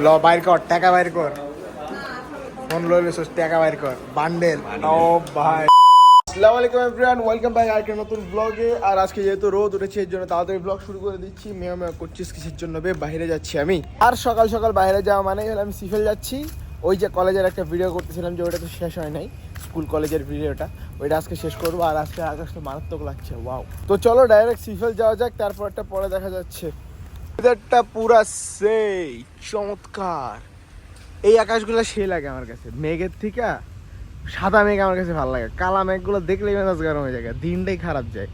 ল বাইর কর টাকা বাইর কর। ফোন লইলে টাকা বাইর কর। বান্ডেল। ও ভাই। আসসালামু আলাইকুম এভরিওয়ান ওয়েলকাম ব্যাক আরেকটা নতুন ব্লগে আর আজকে যেহেতু রোদ উঠেছে এর জন্য তাড়াতাড়ি ব্লগ শুরু করে দিচ্ছি। মেয়ে মেয়ে করছিস কিসের জন্য বে? বাইরে যাচ্ছি আমি। আর সকাল সকাল বাইরে যাওয়া মানে হলো আমি সিফেল যাচ্ছি। ওই যে কলেজের একটা ভিডিও করতেছিলাম যে ওটা তো শেষ হয় নাই স্কুল কলেজের ভিডিওটা ওইটা আজকে শেষ করব। আর আজকে আকাশটা মারাত্মক লাগছে ওয়াও তো চলো ডাইরেক্ট সিফেল যাওয়া যাক তারপর একটা পরে দেখা যাচ্ছে। ওয়েদারটা পুরা সেই, চমৎকার। এই আকাশগুলো সেই লাগে আমার কাছে। মেঘের থেকে সাদা মেঘ আমার কাছে ভালো লাগে। কালা মেঘগুলো দেখলেই মেজাজ গরম হয়ে যায়, দিনটাই খারাপ যায়।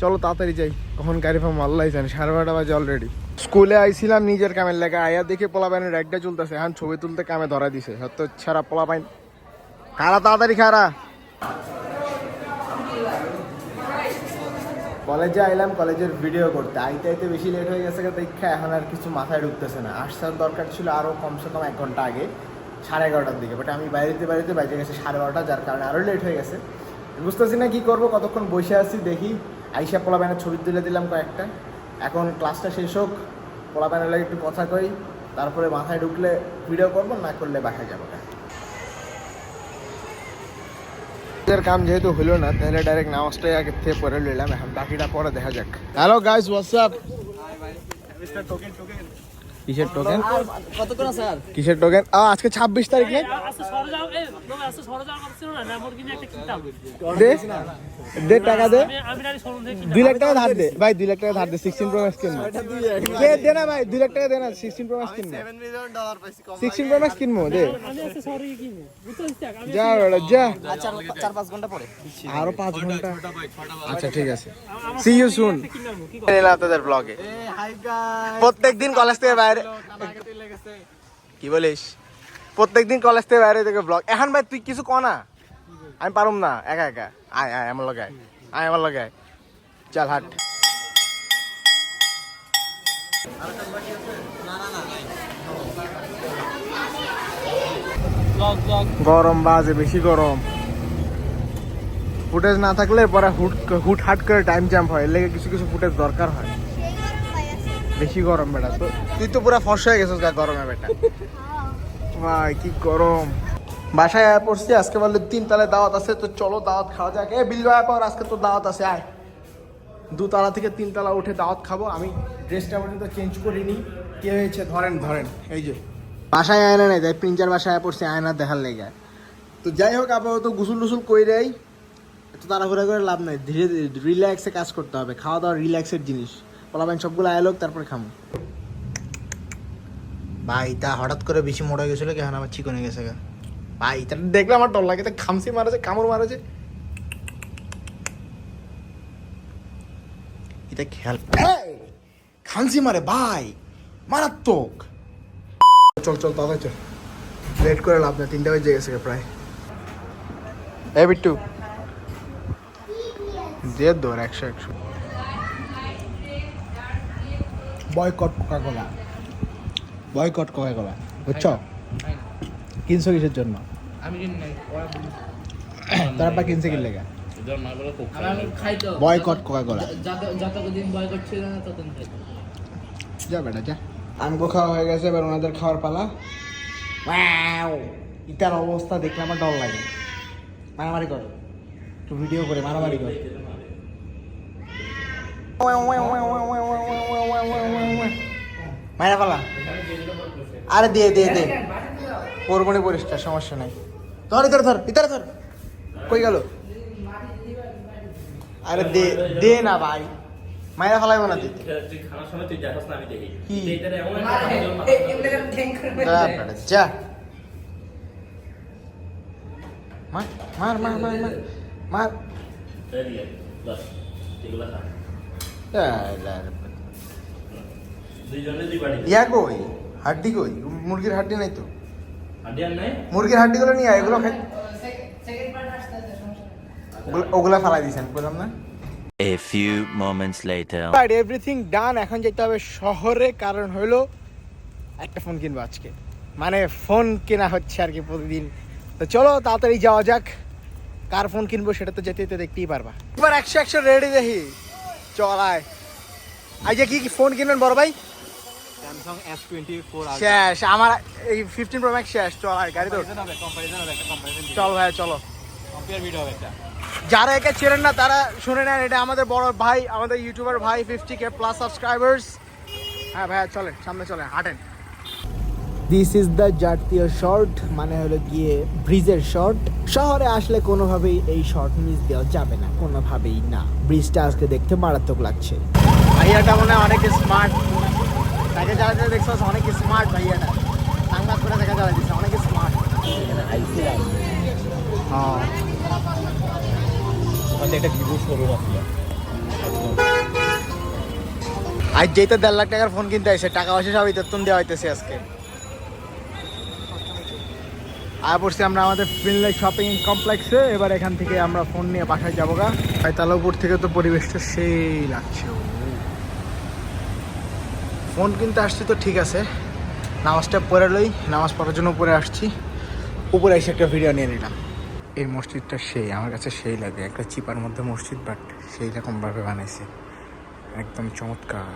চলো তাড়াতাড়ি যাই। কখন গাড়ি ফাম আল্লাহ সাড়ে বারোটা বাজে অলরেডি স্কুলে আইছিলাম নিজের কামের লেগে। আয়া দেখে পোলাপাইনের একটা চলতেছে। এখন ছবি তুলতে কামে ধরা দিছে। সত্য ছাড়া পোলাপাইন। খারা, তাড়াতাড়ি খারা। কলেজে আইলাম, কলেজের ভিডিও করতে। আইতে আইতে বেশি লেট হয়ে গেছে দেখা এখন আর কিছু মাথায় ঢুকতেছে না। আসার দরকার ছিল আরও কমসে কম এক ঘণ্টা আগে, সাড়ে এগারোটার দিকে। বাট আমি বাইরেতে বাইরেতে বাইরে গেছে সাড়ে বারোটা, যার কারণে আরও লেট হয়ে গেছে। বুঝতেছি না কী করব, কতক্ষণ বসে আছি দেখি। আইসা পোলা প্যানের ছবি তুলে দিলাম কয়েকটা। এখন ক্লাসটা শেষ হোক পোলা প্যানের লাগে একটু কথা কই, তারপরে মাথায় ঢুকলে ভিডিও করব, না করলে বাসায় যাব। এর কাম যেহেতু হলো না তাহলে ডাইরেক্ট নামাজটাই আগে থেকে পরে লইলাম এখন বাকিটা পরে দেখা যাক হ্যালো গাইস হোয়াটসঅ্যাপ কিসের টোকেন কত করে স্যার কিসের টোকেন আজকে ছাব্বিশ তারিখ। না আচ্ছা সরে যাও এই বাবা আচ্ছা সরে যাওয়ার কথা ছিল না ল্যাম্বরগিনি একটা কিনতাম। দে দে টাকা দে। দুই লাখ টাকা ধার দে। ভাই দুই লাখ টাকা ধার দে সিক্সটিন প্রো ম্যাক্স কিনবো। দে দে না ভাই দুই লাখ টাকা দে না সিক্সটিন প্রো ম্যাক্স কিনবো। সিক্সটিন প্রো ম্যাক্স কিনবো দে। আমি আজকে সরে কিনবো। বুঝতে পারছিস আমি যা যা। চার চার পাঁচ ঘণ্টা পরে। আরও পাঁচ ঘণ্টা। আচ্ছা ঠিক আছে। সি ইউ সুন আপনাদের ব্লগে প্রত্যেক দিন কলেজ থেকে বাইরে কি বলিস? প্রত্যেক দিন কলেজ থেকে বাইরে থেকে ব্লগ এখন ভাই তুই কিছু ক না? আমি পারুম না। একা একা। আয় আয়, আমার লগে আয়। আমার লগে চল, হাট। গরম বাজে, বেশি গরম। ফুটেজ না থাকলে পরে হুট হুট হাট করে টাইম জাম্প হয়। লেগে কিছু কিছু ফুটেজ দরকার হয়। বেশি গরম বেটা। তো তুই তো পুরো ফর্স হয়ে গেছিস গা গরমে বেটা। ভাই, কি গরম। বাসায় আয়া পড়ছি, আজকে বললে তিন তালায় দাওয়াত আছে, তো চলো দাওয়াত খাওয়া যাক। এ, বিল আয়া পর আজকে তো দাওয়াত আছে, আয়। দুতলা থেকে তিনতলা উঠে দাওয়াত খাব। আমি ড্রেসটা পর্যন্ত চেঞ্জ করিনি। কে হয়েছে? ধরেন ধরেন, এই যে। বাসায় আয়না নাই তাই প্রিন্টার বাসায় আয়া পড়ছে আয়না দেখার লেগে। তো যাই হোক, আপাতত গুসুল টুসুল দেয় এত তাড়াহুড়া করে লাভ নাই, ধীরে ধীরে রিল্যাক্সে কাজ করতে হবে। খাওয়া দাওয়া রিল্যাক্সের জিনিস। পোলাপাইন সবগুলো আয়লোক তারপরে খামো। ভাই, তা হঠাৎ করে বেশি মোটা গেছিল কি এখন আমার চিকন হয়ে গেছে গা। ভাই, তা দেখলে আমার ডর লাগে খামসি মারাছে, কামড় মারাছে। এটা খেয়াল! খামসি মারে, ভাই, মারাত্মক। চল চল, তাড়াতাড়ি চল। লেট করে লাভ না তিনটা বেজে গেছে প্রায়। এ বিট্টু। দিয়ে দৌড়, একশো একশো। Boycott Coca Cola boycott Coca Cola বুঝছ কিনছো কিসের জন্য? আমি তারপর কিনছে কি? লেগা আমি খাইতো বয়কট কোকা কোলা যতদিন বয় করছিল না ততদিন যা বেটা যা। আমগো খাওয়া হয়ে গেছে এবার ওনাদের খাওয়ার পালা। ওয়াও। ইটার অবস্থা দেখলে আমার ডর লাগে। মারামারি কর। একটু ভিডিও করে মারামারি কর। মারা পালা আরে দিয়ে দিয়ে দে। করবনি পরিষ্কার সমস্যা নাই। ধর ইতারে ধর ইতারে ধর। কই গেল? আরে দে দে না ভাই। মায়েরা ফেলাইব না দিতে। যা। মার মার মার মার মার মার এই দিয়ে, বাস, এগুলো খা। যা, যা, যা। দুইজনে দুই বাড়ি ইয়া কই? হাড্ডি কই? মুরগির হাড্ডি নাই তো। মুরগির হাড্ডি গুলো নিয়ে এগুলো ওগুলো- ওগুলা ফালাই দিছেন বললাম না? A few moments later. But everything done এখন যেতে হবে শহরে কারণ হলো একটা ফোন কিনবো আজকে। মানে ফোন কেনা হচ্ছে আর কি প্রতিদিন। তো চলো তাড়াতাড়ি যাওয়া যাক। কার ফোন কিনবো সেটা তো যেতে যেতে দেখতেই পারবা। এবার একশো একশো রেডি দেখি। চল আয়। আজ কি কি ফোন কিনবেন বড় ভাই? স্যামসাং শেষ আমার এই ফিফটিন প্রো ম্যাক্স শেষ চল আর গাড়ি তো কম্পারিজন হবে একটা কম্পারিজন চল ভাই চলো। কম্পেয়ার ভিডিও হবে একটা। যারা একে চেনেন না তারা শুনে নেন এটা আমাদের বড় ভাই আমাদের ইউটিউবার ভাই ফিফটি কে প্লাস সাবস্ক্রাইবার্স হ্যাঁ ভাইয়া চলেন সামনে চলেন হাঁটেন। দিস ইজ দ্য জাতীয় শর্ট মানে হলো গিয়ে ব্রিজের শর্ট শহরে আসলে কোনোভাবেই এই শর্ট মিস দেওয়া যাবে না কোনোভাবেই না। ব্রিজটা আজকে দেখতে মারাত্মক লাগছে। ভাইয়াটা মনে হয় অনেক স্মার্ট তাকে যারা যারা দেখছ অনেক স্মার্ট ভাইয়াটা সাংবাদ করে দেখা যারা দিচ্ছে অনেক স্মার্ট হ্যাঁ। আজ যেতে দেড় লাখ টাকার ফোন কিনতে আসে টাকা পয়সা সব ইতন দেওয়া হইতেছে আজকে। আর পড়ছি আমরা আমাদের ফিনলেক শপিং কমপ্লেক্সে এবার এখান থেকে আমরা ফোন নিয়ে বাসায় যাব গা। তাহলে উপর থেকে তো পরিবেশটা সেই লাগছে। ফোন কিনতে আসছি তো ঠিক আছে। নামাজটা পড়ে লই, নামাজ পড়ার জন্য উপরে আসছি। উপরে এসে একটা ভিডিও নিয়ে নিলাম। এই মসজিদটা সেই, আমার কাছে সেই লাগে। একটা চিপার মধ্যে মসজিদ বাট সেই রকমভাবে বানাইছে। একদম চমৎকার।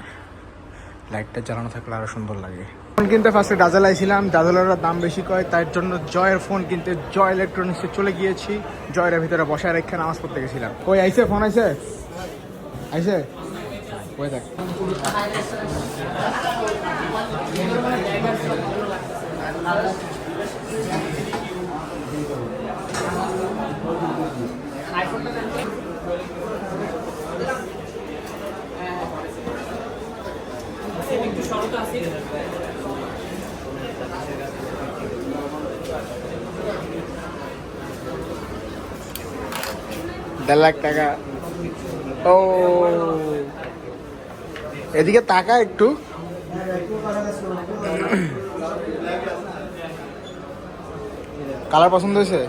লাইটটা জ্বালানো থাকলে আরও সুন্দর লাগে। ফোন কিনতে ফার্স্টে ডাজাল আইছিলাম। ডাজালের দাম বেশি কয়, তার জন্য জয়ের ফোন কিনতে জয় ইলেকট্রনিক্সে চলে গিয়েছি। জয়ের ভিতরে বসায় রেখে নামাজ পড়তে গেছিলাম। কই আইছে ফোন আইছে কই দেখ দেড় লাখ টাকা। ও। এদিকে তাকা একটু। কালার পছন্দ হয়েছে?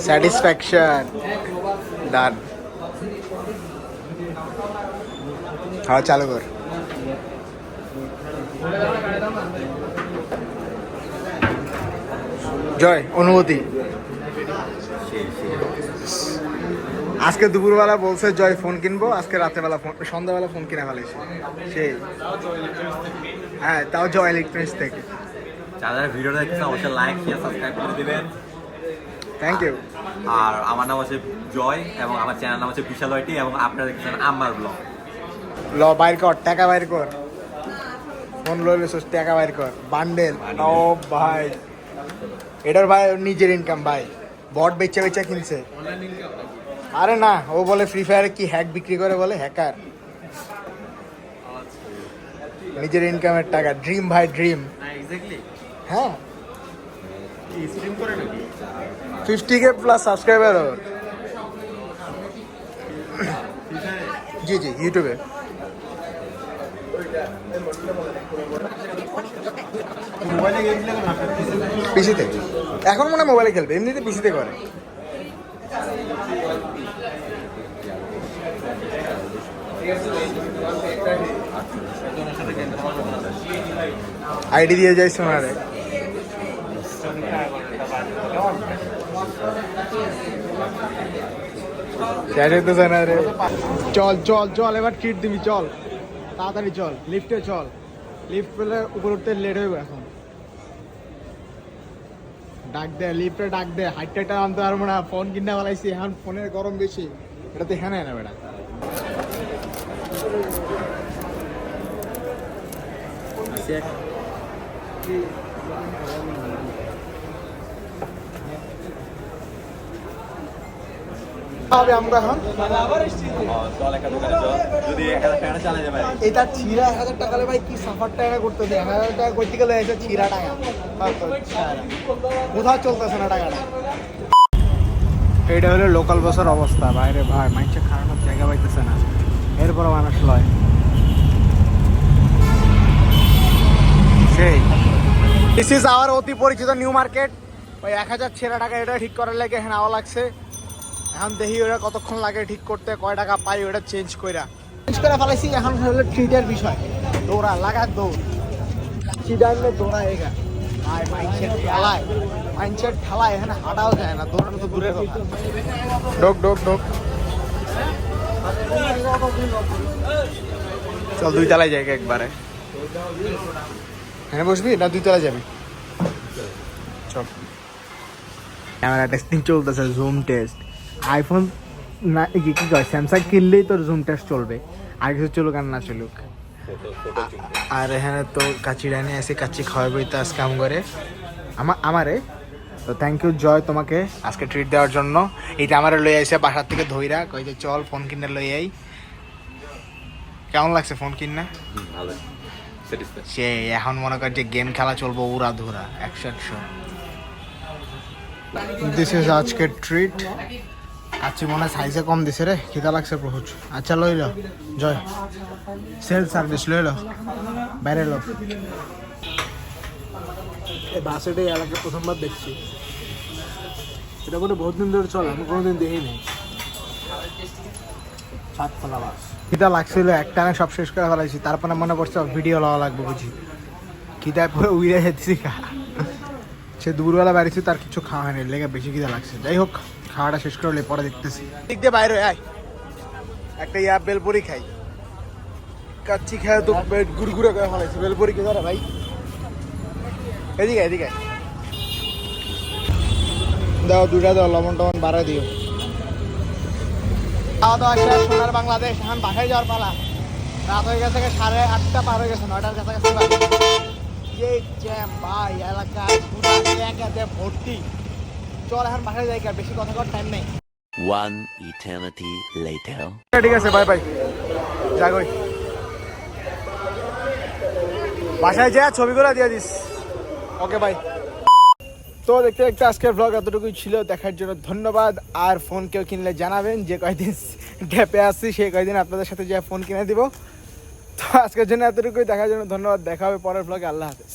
স্যাটিসফ্যাকশন। ডান। খাওয়া চালু কর। জয় অনুভূতি। আজকে দুপুরবেলা বলছে জয় ফোন কিনবো। আজকে রাতেরবেলা ফোন সন্ধ্যাবেলা ফোন কিনে ফেলেছে। সেই। হ্যাঁ তাও জয় ইলেকট্রনিক্স থেকে। যারা ভিডিওটা দেখছেন অবশ্যই লাইক শেয়ার সাবস্ক্রাইব করে দিবেন। থ্যাংক ইউ আর আমার নাম হচ্ছে জয় এবং আমার চ্যানেল নাম হচ্ছে বিশাল ওয়াইটি এবং আপনারা দেখছেন আমার ব্লগ ল বাইর কর টাকা বাইর কর। ফোন লইলে টাকা বাইর কর। বান্ডেল। ও ভাই। এটার ভাই নিজের ইনকাম ভাই। বট বেচা বেচা কিনছে আরে না ও বলে ফ্রি ফায়ারে কি হ্যাক বিক্রি করে বলে? হ্যাকার নিজের ইনকামের টাকা। ড্রিম ভাই ড্রিম হ্যাঁ ফিফটি কে প্লাস সাবস্ক্রাইবার ওর। জি জি ইউটিউবে পিসিতে এখন মনে হয় মোবাইলে খেলবে এমনিতে পিসিতে করে। আইডি দিয়ে যাই সোনারে। চল চল চল, এবার কিট দিবি, চল। তাড়াতাড়ি চল লিফটে চল। লিফট পেলে উপর উঠতে লেট হইব এখন। ডাক দে লিফটে ডাক দে। হাইটটা আনতে পারব না। ফোন কিনে ফেলাইছি, এখন ফোনের গরম বেশি। এটা তো এখানে না হবে এটা ভাই, কি সাফার টাকা টাকা করতে গেলে চলতেছে হলো লোকাল বাসের অবস্থা, বাইরে ভাই মানুষে খারানোর জায়গা পাইতেছে না। এরপরে মানুষ লয়। সেই। দিস ইজ আওয়ার অতি পরিচিত নিউ মার্কেট ওই এক হাজার ছেঁড়া টাকা এটা ঠিক করার লাগে এখানে আওয়া লাগছে। এখন দেখি ওরা কতক্ষণ লাগে ঠিক করতে কয় টাকা পাই ওটা চেঞ্জ কইরা। চেঞ্জ করে ফেলাইছি এখন হলো ট্রিটের বিষয়। দৌড়া লাগা দৌড়। চিডাইলে দৌড়া এগা। আর ঠেলায়। মাইন্সের ঠেলায় এখানে হাঁটাও যায় না দৌড়ানো তো দূরের কথা। ডোক ডোক ডোক চল দুই তলায় যাই একবারে। হ্যাঁ বসবি? না দুই তলায় যাবি? চল। ক্যামেরা টেস্টিং চলতেছে জুম টেস্ট আইফোন না কি কয়? স্যামসাং কিনলেই তোর জুম টেস্ট চলবে। আর কিছু চলুক আর না চলুক। আর এখানে তো কাচি ডাইনে এসে কাচি খাওয়াবই তো আজকে কাম করে আমা আমারে? তো থ্যাংক ইউ জয় তোমাকে আজকে ট্রিট দেওয়ার জন্য। এইটা আমার লই আইসে বাসার থেকে ধইরা কই যে চল ফোন কিনে লই আই। কেমন লাগছে ফোন কিনা ভালো সে এখন মনে কর যে গেম খেলা চলবো উড়া ধুরা একশো একশো দিস ইজ আজকের ট্রিট আচ্ছা মনে হয় সাইজে কম দিছে রে খিদা লাগছে প্রচুর। আচ্ছা লই লো জয়। সেল সার্ভিস লই লো বাইরে লো। এই বাসেটাই এলাকায় প্রথমবার দেখছি। এটা মনে বহুত দিন ধরে চলে, আমি কোনোদিন দেখিনি। সাততলা বাস। খিদা লাগছিল একটানে সব শেষ করে ফেলাইছি, তারপরে মনে পড়ছে, ভিডিও লওয়া লাগবে বুঝি। খিদায় পরে উইরে যেতেছি সে দুপুরবেলা বাড়িছি, তার কিছু খাওয়া হয়নি লেগে বেশি খিদা লাগছে। যাই হোক, খাওয়াটা শেষ করলে পরে দেখতেছি। দিক দিয়ে বাইরে, আয়। একটা ইয়া বেলপুরি খাই। কাচ্চি খায় তো পেট গুড়গুড়ে করে ফেলাইছি। বেলপুরি কি ধরে ভাই? এদিকে এদিকে। দাও দুটা দাও লবণ বাড়ায় দিও। খাওয়া দাওয়া শেষ সোনার বাংলাদেশ এখন বাসায় যাওয়ার পালা। রাত হয়ে গেছে সাড়ে আটটা পার হয়ে গেছে নয়টার কাছাকাছি। জ্যাম ভাই এলাকায় পুরা জায়গাতে ভর্তি। চল এখন বাসায় যাই বেশি কথা কর টাইম নেই। One eternity later. ঠিক আছে বাই বাই জাগই বাসায় যা ছবিগুলো দিয়ে দিস। ওকে বাই তো দেখতে দেখতে আজকের ব্লগ এতটুকুই ছিল। দেখার জন্য ধন্যবাদ। আর ফোন কেউ কিনলে জানাবেন যে কয়দিন গ্যাপে আসছি সেই কয়দিন আপনাদের সাথে যে ফোন কিনে দিব। তো আজকের জন্য এতটুকুই। দেখার জন্য ধন্যবাদ। দেখা হবে পরের ব্লগে আল্লাহ হাফেজ।